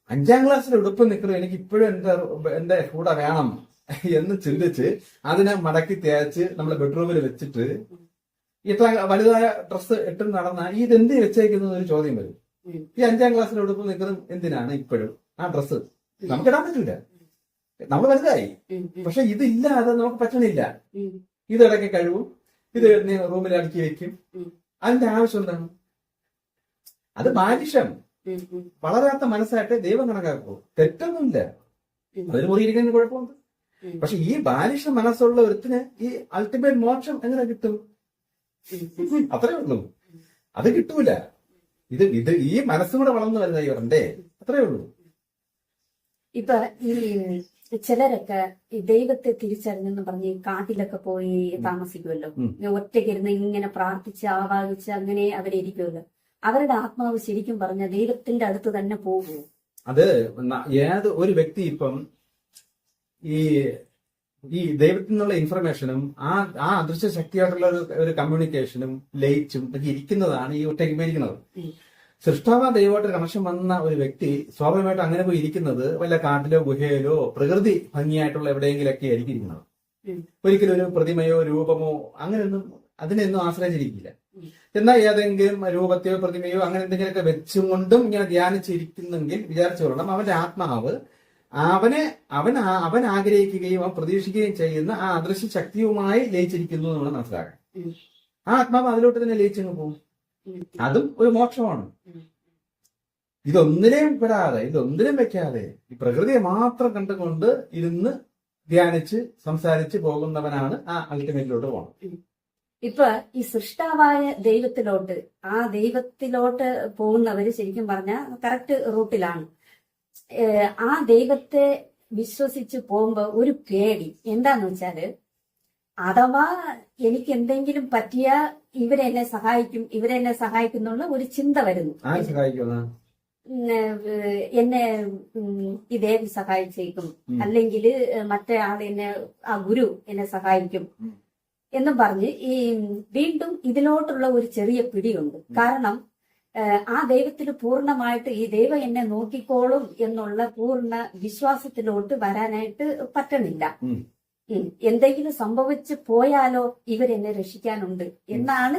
അഞ്ചാം ക്ലാസ്സിൽ ഉടുപ്പ് നിക്കറും എനിക്ക് ഇപ്പോഴും എന്റെ എന്റെ കൂടെ വേണം എന്ന് ചിന്തിച്ച് അതിനെ മടക്കി തേച്ച് നമ്മളെ ബെഡ്റൂമിൽ വെച്ചിട്ട് ഇത്ര വലുതായ ഡ്രസ്സ് ഇട്ട് നടന്ന ഈ ഇതെന്ത് വെച്ചേക്കുന്നത് ഒരു ചോദ്യം വരും. ഈ അഞ്ചാം ക്ലാസ്സിൽ ഉടുപ്പ് നിൽക്കുന്നത് എന്തിനാണ് ഇപ്പോഴും ആ ഡ്രസ്സ്? നമുക്ക് ഇടാൻ പറ്റില്ല. നമ്മൾ വലുതായി. പക്ഷെ ഇതില്ലാതെ നമുക്ക് പറ്റണില്ല. ഉം. ഇത് ഇടയ്ക്ക് കഴിവും ഇത് റൂമിൽ അടുക്കി വെക്കും. അതിന്റെ ആവശ്യം എന്താണ്? അത് ബാലിഷം. വളരാത്ത മനസ്സായിട്ട് ദൈവം കണക്കാക്കൂ. തെറ്റൊന്നുമില്ല. അതിന് മുറിയിരിക്കുന്നതിന് കുഴപ്പമുണ്ട്. പക്ഷെ ഈ ബാലിഷ മനസ്സുള്ള ഒരുത്തിന് ഈ അൾട്ടിമേറ്റ് മോക്ഷം എങ്ങനെ കിട്ടും. അത്രേ ഉള്ളൂ. അത് കിട്ടൂല. ഇത് ഇത് ഈ മനസ്സും കൂടെ വളർന്നു വരുന്ന ഇവരുടെ അത്രേ ഉള്ളൂ. ഇപ്പൊ ഈ ചിലരൊക്കെ ഈ ദൈവത്തെ തിരിച്ചറിഞ്ഞെന്ന് പറഞ്ഞ് ഈ കാട്ടിലൊക്കെ പോയി താമസിക്കുമല്ലോ. ഒറ്റയ്ക്കിരുന്ന് ഇങ്ങനെ പ്രാർത്ഥിച്ച് ആവാഹിച്ച് അങ്ങനെ അവരിയ്ക്കുമല്ലോ. അവരുടെ ആത്മാവ് ശരിക്കും പറഞ്ഞ ദൈവത്തിന്റെ അടുത്ത് തന്നെ പോകുമോ അത് ഏത് ഒരു വ്യക്തി ഇപ്പം ഈ ഈ ദൈവത്തിൽ നിന്നുള്ള ഇൻഫർമേഷനും ആ ആ അദൃശ്യ ശക്തിയായിട്ടുള്ള ഒരു ഒരു കമ്മ്യൂണിക്കേഷനും ലയിച്ചും ഒക്കെ ഇരിക്കുന്നതാണ് ഈ ഒറ്റയ്ക്ക് മേടിക്കുന്നത്. സൃഷ്ടാവ ദൈവമായിട്ട് കണക്ഷൻ വന്ന ഒരു വ്യക്തി സ്വാഭാവികമായിട്ട് അങ്ങനെ പോയി ഇരിക്കുന്നത് വല്ല കാട്ടിലോ ഗുഹയിലോ പ്രകൃതി ഭംഗിയായിട്ടുള്ള എവിടെയെങ്കിലൊക്കെ ആയിരിക്കും ഇരിക്കുന്നത് ഒരിക്കലും ഒരു പ്രതിമയോ രൂപമോ അങ്ങനെയൊന്നും അതിനെയൊന്നും ആശ്രയിച്ചിരിക്കില്ല. എന്നാൽ ഏതെങ്കിലും രൂപത്തെയോ പ്രതിമയോ അങ്ങനെ എന്തെങ്കിലുമൊക്കെ വെച്ചും കൊണ്ടും ഇങ്ങനെ ധ്യാനിച്ചിരിക്കുന്നെങ്കിൽ വിചാരിച്ചു കൊള്ളണം. അവന്റെ ആത്മാവ് അവനെ അവൻ അവൻ ആഗ്രഹിക്കുകയും അവൻ പ്രതീക്ഷിക്കുകയും ചെയ്യുന്ന ആ അദൃശ്യ ശക്തിയുമായി ലയിച്ചിരിക്കുന്നു നമ്മൾ മനസ്സിലാക്കാം. ആ ആത്മാവ് അതിലോട്ട് തന്നെ ലയിച്ചങ്ങ് പോകും. അതും ഒരു മോക്ഷമാണ്. ഇതൊന്നിനെയും പെടാതെ ഇതൊന്നിനും വെക്കാതെ ഈ പ്രകൃതിയെ മാത്രം കണ്ടുകൊണ്ട് ഇരുന്ന് ധ്യാനിച്ച് സംസാരിച്ച് പോകുന്നവനാണ് ആ അൾട്ടിമേറ്റിലോട്ട് പോകണം ഇപ്പൊ ഈ സൃഷ്ടാവായ ദൈവത്തിലോട്ട് ആ ദൈവത്തിലോട്ട് പോകുന്നവര് ശരിക്കും പറഞ്ഞ കറക്റ്റ് റൂട്ടിലാണ്. ആ ദൈവത്തെ വിശ്വസിച്ച് പോകുമ്പോ ഒരു പേടി. എന്താന്ന് വെച്ചാൽ അഥവാ എനിക്ക് എന്തെങ്കിലും പറ്റിയ ഇവരെന്നെ സഹായിക്കും ഇവരെന്നെ സഹായിക്കുന്നുള്ള ഒരു ചിന്ത വരുന്നു. എന്നെ ഇതേ ഈ ദേവി സഹായിച്ചേക്കും. അല്ലെങ്കിൽ മറ്റേ ആൾ എന്നെ ആ ഗുരു എന്നെ സഹായിക്കും. എന്നും പറഞ്ഞ് ഈ വീണ്ടും ഇതിലോട്ടുള്ള ഒരു ചെറിയ പിടിയുണ്ട്. കാരണം ആ ദൈവത്തിൽ പൂർണമായിട്ട് ഈ ദൈവം എന്നെ നോക്കിക്കോളും എന്നുള്ള പൂർണ വിശ്വാസത്തിലോട്ട് വരാനായിട്ട് പറ്റണില്ല. എന്തെങ്കിലും സംഭവിച്ചു പോയാലോ ഇവരെന്നെ രക്ഷിക്കാനുണ്ട് എന്നാണ്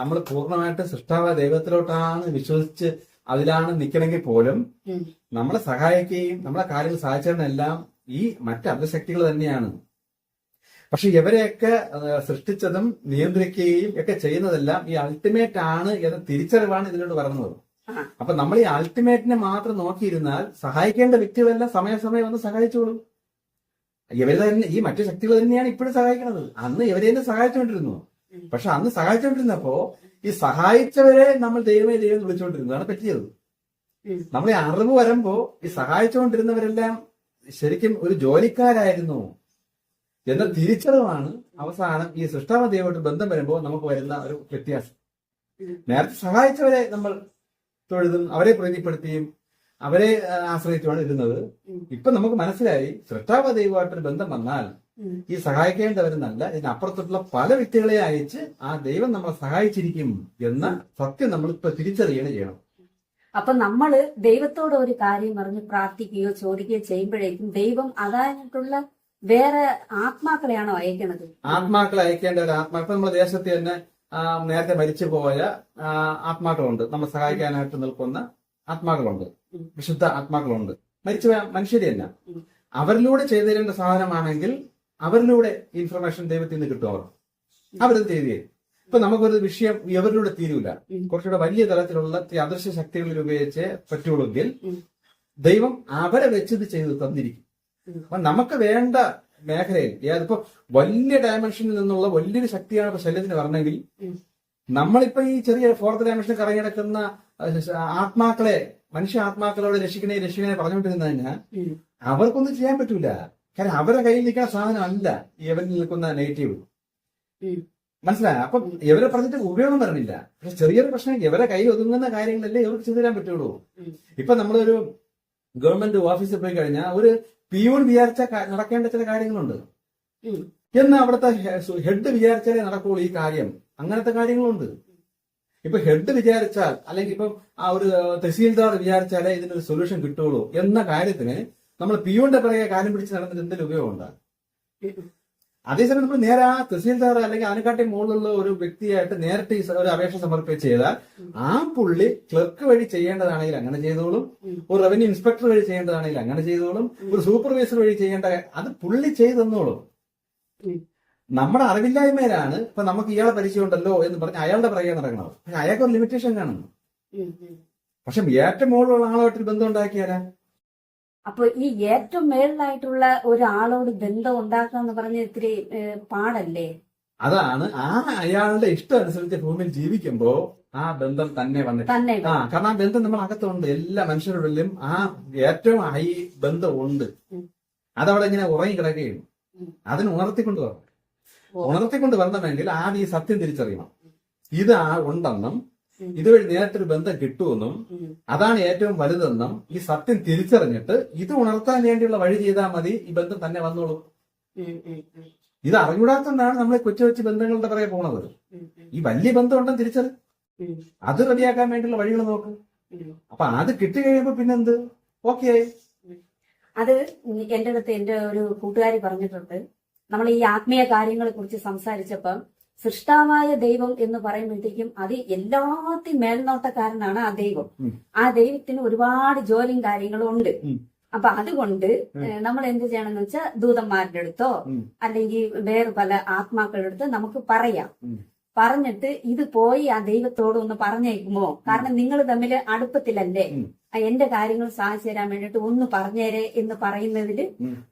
നമ്മൾ പൂർണമായിട്ട് സൃഷ്ടാവ ദൈവത്തിലോട്ടാണ് വിശ്വസിച്ച് അതിലാണ് നിൽക്കണമെങ്കിൽ പോലും നമ്മളെ സഹായിക്കുകയും നമ്മളെ കാര്യങ്ങൾ സഹായിച്ചതെല്ലാം ഈ മറ്റ് അന്ധശക്തികൾ തന്നെയാണ്. പക്ഷെ ഇവരെയൊക്കെ സൃഷ്ടിച്ചതും നിയന്ത്രിക്കുകയും ഒക്കെ ചെയ്യുന്നതെല്ലാം ഈ അൾട്ടിമേറ്റ് ആണ് എന്ന തിരിച്ചറിവാണ് ഇതിനോട് പറഞ്ഞത്. അപ്പൊ നമ്മൾ ഈ അൾട്ടിമേറ്റിനെ മാത്രം നോക്കിയിരുന്നാൽ സഹായിക്കേണ്ട വ്യക്തികളെല്ലാം സമയസമയം വന്ന് സഹായിച്ചോളും. ഇവർ തന്നെ ഈ മറ്റു ശക്തികൾ തന്നെയാണ് ഇപ്പോഴും സഹായിക്കുന്നത്. അന്ന് ഇവരെ തന്നെ സഹായിച്ചുകൊണ്ടിരുന്നു. പക്ഷെ അന്ന് സഹായിച്ചുകൊണ്ടിരുന്നപ്പോ ഈ സഹായിച്ചവരെ നമ്മൾ ദൈവമേ ദൈവം വിളിച്ചുകൊണ്ടിരുന്നതാണ് പറ്റിയത്. നമ്മൾ നമ്മളെ അറിവ് വരുമ്പോ ഈ സഹായിച്ചുകൊണ്ടിരുന്നവരെല്ലാം ശരിക്കും ഒരു ജോലിക്കാരായിരുന്നു. എന്ന തിരിച്ചറിവാണ് അവസാനം ഈ സൃഷ്ടാവ ദൈവമായിട്ട് ബന്ധം വരുമ്പോൾ നമുക്ക് വരുന്ന ഒരു വ്യത്യാസം നേരത്തെ സഹായിച്ചവരെ നമ്മൾ തൊഴുതും അവരെ പ്രീതിപ്പെടുത്തിയും അവരെ ആശ്രയിച്ചുമാണ് ഇരുന്നത്. ഇപ്പൊ നമുക്ക് മനസ്സിലായി സൃഷ്ടാവ ദൈവമായിട്ടൊരു ബന്ധം വന്നാൽ. ഈ സഹായിക്കേണ്ടവരെന്നല്ല ഇതിനപ്പുറത്തുള്ള പല വ്യക്തികളെ അയച്ച് ആ ദൈവം നമ്മളെ സഹായിച്ചിരിക്കും എന്ന സത്യം നമ്മൾ ഇപ്പൊ തിരിച്ചറിയുകയാണ് ചെയ്യണം അപ്പൊ നമ്മൾ ദൈവത്തോട് ഒരു കാര്യം പറഞ്ഞ് പ്രാർത്ഥിക്കുകയോ ചോദിക്കുകയോ ചെയ്യുമ്പോഴേക്കും ദൈവം അതായിട്ടുള്ള വേറെ ആത്മാക്കളെയാണോ അയക്കണത്? ആത്മാക്കളെ അയക്കേണ്ട ഒരു ആത്മാ ഇപ്പൊ നമ്മുടെ ദേശത്ത് തന്നെ നേരത്തെ മരിച്ചു പോയ ആത്മാക്കളുണ്ട്. നമ്മൾ സഹായിക്കാനായിട്ട് നിൽക്കുന്ന ആത്മാക്കളുണ്ട്. വിശുദ്ധ ആത്മാക്കളുണ്ട്. മരിച്ചുപോയ മനുഷ്യർ തന്നെ. അവരിലൂടെ ചെയ്തു തരേണ്ട സാധനമാണെങ്കിൽ അവരിലൂടെ ഇൻഫർമേഷൻ ദൈവത്തിൽ നിന്ന് കിട്ടും അവർ അവരത് ചെയ്തു. ഇപ്പൊ നമുക്കൊരു വിഷയം ഇവരിലൂടെ തീരൂല. കുറച്ചുകൂടെ വലിയ തലത്തിലുള്ള അദൃശ്യ ശക്തികളിൽ ഉപയോഗിച്ച് പറ്റുള്ളൂങ്കിൽ. ദൈവം അവരെ വെച്ചത് ചെയ്ത് തന്നിരിക്കും. അപ്പൊ നമുക്ക് വേണ്ട മേഖലയിൽ അതിപ്പോ വലിയ ഡയമെൻഷനിൽ നിന്നുള്ള വലിയൊരു ശക്തിയാണ് ഇപ്പൊ ശല്യത്തിന് വരണമെങ്കിൽ നമ്മളിപ്പോ ഈ ചെറിയ ഫോർത്ത് ഡയമെൻഷനിൽ കറങ്ങി കിടക്കുന്ന ആത്മാക്കളെ മനുഷ്യ ആത്മാക്കളോട് രക്ഷിക്കണേ രക്ഷിക്കണേ പറഞ്ഞുകൊണ്ടിരുന്നതിന് ഉം. അവർക്കൊന്നും ചെയ്യാൻ പറ്റൂല. കാരണം അവരുടെ കയ്യിൽ നിൽക്കുന്ന അല്ല ഇവരിൽ നിൽക്കുന്ന നെഗറ്റീവ് മനസ്സിലായ? അപ്പം ഇവരെ പറഞ്ഞിട്ട് ഉപയോഗം വരണില്ല. പക്ഷെ ചെറിയൊരു പ്രശ്നം ഇവരെ കൈ ഒതുങ്ങുന്ന കാര്യങ്ങളല്ലേ ഇവർക്ക് ചെയ്തു തരാൻ പറ്റുള്ളൂ. ഇപ്പൊ നമ്മളൊരു ഗവൺമെന്റ് ഓഫീസിൽ പോയി കഴിഞ്ഞാൽ ഒരു പിയൂൺ വിചാരിച്ച നടക്കേണ്ട ചില കാര്യങ്ങളുണ്ട്. എന്ന് അവിടുത്തെ ഹെഡ് വിചാരിച്ചാലേ നടക്കുള്ളൂ ഈ കാര്യം അങ്ങനത്തെ കാര്യങ്ങളുണ്ട് ഇപ്പൊ ഹെഡ് വിചാരിച്ചാൽ അല്ലെങ്കിൽ ഇപ്പം ആ ഒരു തഹസീൽദാർ വിചാരിച്ചാലേ ഇതിനൊരു സൊല്യൂഷൻ കിട്ടുള്ളൂ എന്ന കാര്യത്തിന് നമ്മൾ പിയൂണിന്റെ പിറകെ കാര്യം പിടിച്ച് നടന്നിട്ട് എന്തെങ്കിലും ഉപയോഗം ഉം. അതേസമയം നമ്മൾ നേരെ ആ തഹസീൽദാർ അല്ലെങ്കിൽ അതിനെക്കാട്ടി മുകളിലുള്ള ഒരു വ്യക്തിയായിട്ട് നേരിട്ട് ഒരു അപേക്ഷ സമർപ്പിച്ച് ചെയ്താൽ ആ പുള്ളി ക്ലർക്ക് വഴി ചെയ്യേണ്ടതാണെങ്കിൽ അങ്ങനെ ചെയ്തോളും. ഒരു റവന്യൂ ഇൻസ്പെക്ടർ വഴി ചെയ്യേണ്ടതാണെങ്കിൽ അങ്ങനെ ചെയ്തോളും. ഒരു സൂപ്പർവൈസർ വഴി ചെയ്യേണ്ട അത് പുള്ളി ചെയ്തു തന്നോളും. ഉം. നമ്മുടെ അറിവില്ലായ്മയിലാണ് ഇപ്പൊ നമുക്ക് ഇയാളെ പരിചയമുണ്ടല്ലോ എന്ന് പറഞ്ഞ് അയാളുടെ പിറകെ നടക്കണത് പക്ഷെ അയാൾക്ക് ഒരു ലിമിറ്റേഷൻ കാണും ഉം. ഉം. പക്ഷെ ഏറ്റവും മുകളിലുള്ള ആളുമായിട്ട് ബന്ധം ഉണ്ടാക്കിയാലാ അപ്പൊ ഈ ഏറ്റവും മേളിലായിട്ടുള്ള ഒരാളോട് ബന്ധം ഉണ്ടാക്കുക എന്ന് പറഞ്ഞ ഇത്തിരി പാടല്ലേ അതാണ് ആ അയാളുടെ ഇഷ്ടം അനുസരിച്ച് ഭൂമിയിൽ ജീവിക്കുമ്പോ ആ ബന്ധം തന്നെ വന്നിട്ട് തന്നെ ആ കാരണം ആ ബന്ധം നമ്മൾ അകത്തുണ്ട് എല്ലാ മനുഷ്യരുടെയും ആ ഏറ്റവും ഹൈ ബന്ധം ഉണ്ട്. അതവിടെ ഇങ്ങനെ ഉറങ്ങി കിടക്കുകയും. അതിന് ഉണർത്തിക്കൊണ്ട് വരണം. ഉണർത്തിക്കൊണ്ട് വരണമെങ്കിൽ ആദ്യം ഈ സത്യം തിരിച്ചറിയണം ഇത് ആ ഉണ്ടെന്നും. ഇതുവഴി നേരിട്ടൊരു ബന്ധം കിട്ടുമെന്നും അതാണ് ഏറ്റവും വലുതെന്നും ഈ സത്യം തിരിച്ചറിഞ്ഞിട്ട് ഇത് ഉണർത്താൻ വേണ്ടിയുള്ള വഴി ചെയ്താൽ മതി ഈ ബന്ധം തന്നെ വന്നോളൂ. ഇത് അറിഞ്ഞൂടാത്തോണ്ടാണ് നമ്മൾ കൊച്ചു കൊച്ചു ബന്ധങ്ങളുടെ പറയാൻ പോണത്. ഈ വലിയ ബന്ധം ഉണ്ടെന്ന് തിരിച്ചറി അത് റെഡിയാക്കാൻ വേണ്ടിയുള്ള വഴികൾ നോക്ക്. അപ്പൊ അത് കിട്ടി കഴിയുമ്പോ പിന്നെന്ത് ഓക്കെ അത് എന്റെ അടുത്ത് എന്റെ ഒരു കൂട്ടുകാരി പറഞ്ഞിട്ടുണ്ട്. നമ്മൾ ഈ ആത്മീയ കാര്യങ്ങളെ കുറിച്ച് സംസാരിച്ചപ്പം സൃഷ്ടാവായ ദൈവം എന്ന് പറയുമ്പോഴത്തേക്കും അത് എല്ലാത്തിനും മേൽനോട്ടക്കാരനാണ് ആ ദൈവം. ആ ദൈവത്തിന് ഒരുപാട് ജോലിയും കാര്യങ്ങളും ഉണ്ട്. അപ്പൊ അതുകൊണ്ട് നമ്മൾ എന്ത് ചെയ്യണമെന്ന് വെച്ചാൽ ദൂതന്മാരുടെ അടുത്തോ അല്ലെങ്കിൽ വേറെ പല ആത്മാക്കളുടെ അടുത്ത് നമുക്ക് പറയാം. പറഞ്ഞിട്ട് ഇത് പോയി ആ ദൈവത്തോട് ഒന്ന് പറഞ്ഞേക്കുമോ? കാരണം നിങ്ങൾ തമ്മിൽ അടുപ്പത്തിലല്ലേ. എന്റെ കാര്യങ്ങൾ സാധിച്ചു തരാൻ വേണ്ടിട്ട് ഒന്ന് പറഞ്ഞേരെ എന്ന് പറയുന്നതിൽ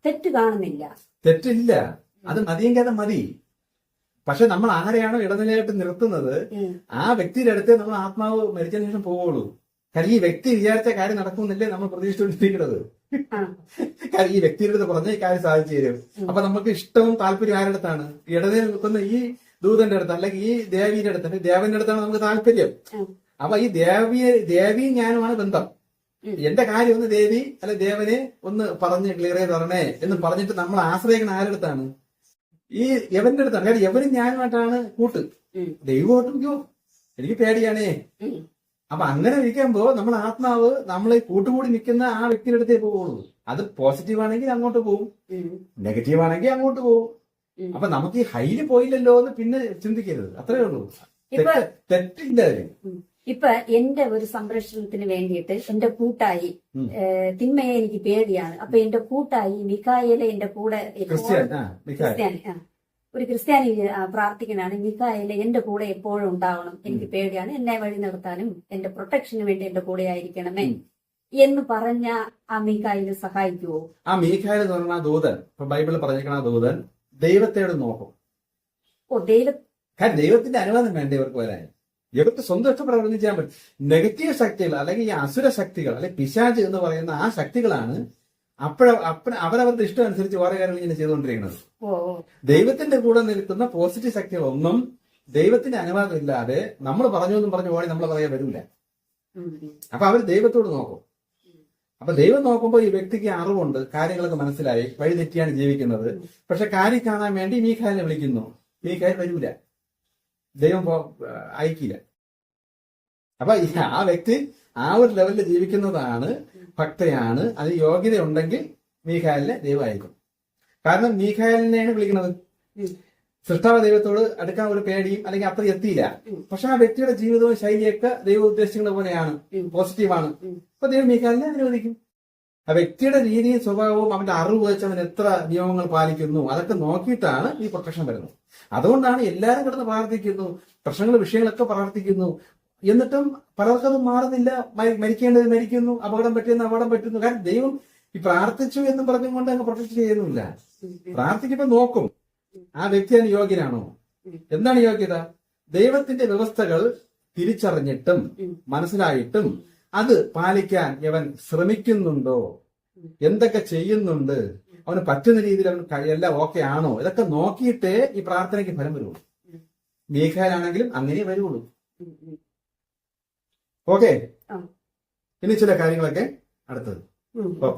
തെറ്റ് കാണുന്നില്ല. തെറ്റില്ല. അത് മതിയെങ്കിൽ മതി. പക്ഷെ നമ്മൾ ആരെയാണ് ഇടനിലയായിട്ട് നിർത്തുന്നത് ആ വ്യക്തിയുടെ അടുത്തേ നമ്മൾ ആത്മാവ് മരിച്ചതിന് ശേഷം പോവുള്ളൂ കാരണം ഈ വ്യക്തി വിചാരിച്ച കാര്യം നടക്കുന്നില്ലേ നമ്മൾ പ്രതീക്ഷിച്ചുകൊണ്ടിരിക്കുന്നത്. കാരണം ഈ വ്യക്തിയുടെ അടുത്ത് പറഞ്ഞ ഈ കാര്യം സാധിച്ചു തരും. അപ്പൊ നമുക്ക് ഇഷ്ടവും താല്പര്യം ആരുടെ അടുത്താണ്? ഇടനില നിൽക്കുന്ന ഈ ദൂതന്റെ അടുത്ത് അല്ലെങ്കിൽ ഈ ദേവിയുടെ അടുത്ത് അല്ലെങ്കിൽ ദേവന്റെ അടുത്താണ് നമുക്ക് താല്പര്യം. അപ്പൊ ഈ ദേവിയെ ദേവിയും ഞാനുമാണ് ബന്ധം. എന്റെ കാര്യം ഒന്ന് ദേവി അല്ലെ ദേവനെ ഒന്ന് പറഞ്ഞ് ക്ലിയർ ചെയ്ത് തരണേ എന്ന് പറഞ്ഞിട്ട് നമ്മൾ ആശ്രയിക്കുന്ന ആരുടെ അടുത്താണ്? ഈ യവന്റെ അടുത്താണ് അറിയാതെ യവനും ഞാനുമായിട്ടാണ് കൂട്ട്. ദൈവമായിട്ടോ എനിക്ക് പേടിയാണേ. അപ്പൊ അങ്ങനെ ഇരിക്കുമ്പോ നമ്മൾ ആത്മാവ് നമ്മളെ കൂട്ടുകൂടി നിൽക്കുന്ന ആ വ്യക്തിയുടെ അടുത്തേ പോകുള്ളൂ അത് പോസിറ്റീവ് ആണെങ്കിൽ അങ്ങോട്ട് പോകും. നെഗറ്റീവ് ആണെങ്കിൽ അങ്ങോട്ട് പോകും. അപ്പൊ നമുക്ക് ഈ ഹൈൽ പോയില്ലല്ലോ എന്ന് പിന്നെ ചിന്തിക്കരുത് അത്രേ ഉള്ളൂ തെറ്റില്ല. ഇപ്പൊ എന്റെ ഒരു സംരക്ഷണത്തിന് വേണ്ടിയിട്ട് എന്റെ കൂട്ടായി തിന്മയെ എനിക്ക് പേടിയാണ്. അപ്പൊ എന്റെ കൂട്ടായി മിക്കായലെ എന്റെ കൂടെ ക്രിസ്ത്യാനി ഒരു ക്രിസ്ത്യാനി പ്രാർത്ഥിക്കുന്നതാണ്. മിക്കായലെ എന്റെ കൂടെ എപ്പോഴും ഉണ്ടാവണം. എനിക്ക് പേടിയാണ്. എന്നെ വഴി നിർത്താനും എന്റെ പ്രൊട്ടക്ഷന് വേണ്ടി എന്റെ കൂടെ ആയിരിക്കണമേ എന്ന് പറഞ്ഞ ആ മിക്കായിൽ സഹായിക്കുവോ? ആ മീഖായൽ എന്ന് പറഞ്ഞ ദൂതൻ ഇപ്പൊ ബൈബിളിൽ പറഞ്ഞിരിക്കണ ദൂതൻ ദൈവത്തോട് നോക്കും. ഓ ദൈവ ദൈവത്തിന്റെ അനുവാദം വേണ്ട ഇവർക്ക് വരാൻ? ഇവർക്ക് സ്വന്തം ഇഷ്ടപ്രകാരം ചെയ്യാൻ പറ്റും. നെഗറ്റീവ് ശക്തികൾ അല്ലെങ്കിൽ ഈ അസുര ശക്തികൾ അല്ലെങ്കിൽ പിശാജ് എന്ന് പറയുന്ന ആ ശക്തികളാണ് അപ്പോഴ അപ്പ അവരവരുടെ ഇഷ്ടം അനുസരിച്ച് ഓരോ കാര്യങ്ങൾ ഇങ്ങനെ ചെയ്തുകൊണ്ടിരിക്കുന്നത്. ദൈവത്തിന്റെ കൂടെ നിൽക്കുന്ന പോസിറ്റീവ് ശക്തികൾ ഒന്നും ദൈവത്തിന്റെ അനുവാദം ഇല്ലാതെ നമ്മൾ പറഞ്ഞു എന്നും പറഞ്ഞു ഓടി നമ്മൾ പറയാൻ വരില്ല. അപ്പൊ അവർ ദൈവത്തോട് നോക്കും. അപ്പൊ ദൈവം നോക്കുമ്പോൾ ഈ വ്യക്തിക്ക് അറിവുണ്ട് കാര്യങ്ങളൊക്കെ മനസ്സിലായി വഴി തെറ്റിയാണ് ജീവിക്കുന്നത്. പക്ഷെ കാര്യം കാണാൻ വേണ്ടി മീഖാലിനെ വിളിക്കുന്നു. മീഖാൽ വരൂല. ദൈവം അയക്കില്ല. അപ്പൊ ആ വ്യക്തി ആ ഒരു ലെവലിൽ ജീവിക്കുന്നതാണ് ഭക്തയാണ് അതിന് യോഗ്യത ഉണ്ടെങ്കിൽ മീഖായലിനെ ദൈവം അയക്കും. കാരണം മീഖായലിനെയാണ് വിളിക്കുന്നത്. സൃഷ്ടാവ ദൈവത്തോട് അടുക്കാൻ ഒരു പേടിയും അല്ലെങ്കിൽ അത്ര എത്തിയില്ല. പക്ഷെ ആ വ്യക്തിയുടെ ജീവിതവും ശൈലിയൊക്കെ ദൈവം ഉദ്ദേശിക്കുന്ന പോലെയാണ്. പോസിറ്റീവാണ്. അപ്പൊ ദൈവം മീഖാലിനെ അനുവദിക്കും. ആ വ്യക്തിയുടെ രീതിയും സ്വഭാവവും അവന്റെ അറിവ് വെച്ച് അവൻ എത്ര നിയമങ്ങൾ പാലിക്കുന്നു അതൊക്കെ നോക്കിയിട്ടാണ് ഈ പ്രൊട്ടക്ഷൻ വരുന്നത്. അതുകൊണ്ടാണ് എല്ലാവരും കിടന്ന് പ്രാർത്ഥിക്കുന്നു പ്രശ്നങ്ങൾ വിഷയങ്ങളൊക്കെ പ്രാർത്ഥിക്കുന്നു. എന്നിട്ടും പലർക്കും അത് മാറുന്നില്ല. മരിക്കേണ്ടത് മരിക്കുന്നു അപകടം പറ്റുന്ന അപകടം പറ്റുന്നു. കാരണം ദൈവം ഈ പ്രാർത്ഥിച്ചു എന്നും പറഞ്ഞുകൊണ്ട് അങ്ങ് പ്രൊട്ടക്ട് ചെയ്യുന്നില്ല. ഉം. നോക്കും ആ വ്യക്തി അതിന് യോഗ്യനാണോ? എന്താണ് യോഗ്യത? ദൈവത്തിന്റെ വ്യവസ്ഥകൾ തിരിച്ചറിഞ്ഞിട്ടും മനസ്സിലായിട്ടും അത് പാലിക്കാൻ ഇവൻ ശ്രമിക്കുന്നുണ്ടോ എന്തൊക്കെ ചെയ്യുന്നുണ്ട് അവന് പറ്റുന്ന രീതിയിൽ അവൻ എല്ലാം ഓക്കെ ആണോ ഇതൊക്കെ നോക്കിയിട്ടേ ഈ പ്രാർത്ഥനയ്ക്ക് ഫലം വരുള്ളൂ. മീഖാലാണെങ്കിലും അങ്ങനെ വരുള്ളൂ. ഓക്കെ ഇനി ചില കാര്യങ്ങളൊക്കെ അടുത്തത്. ഓ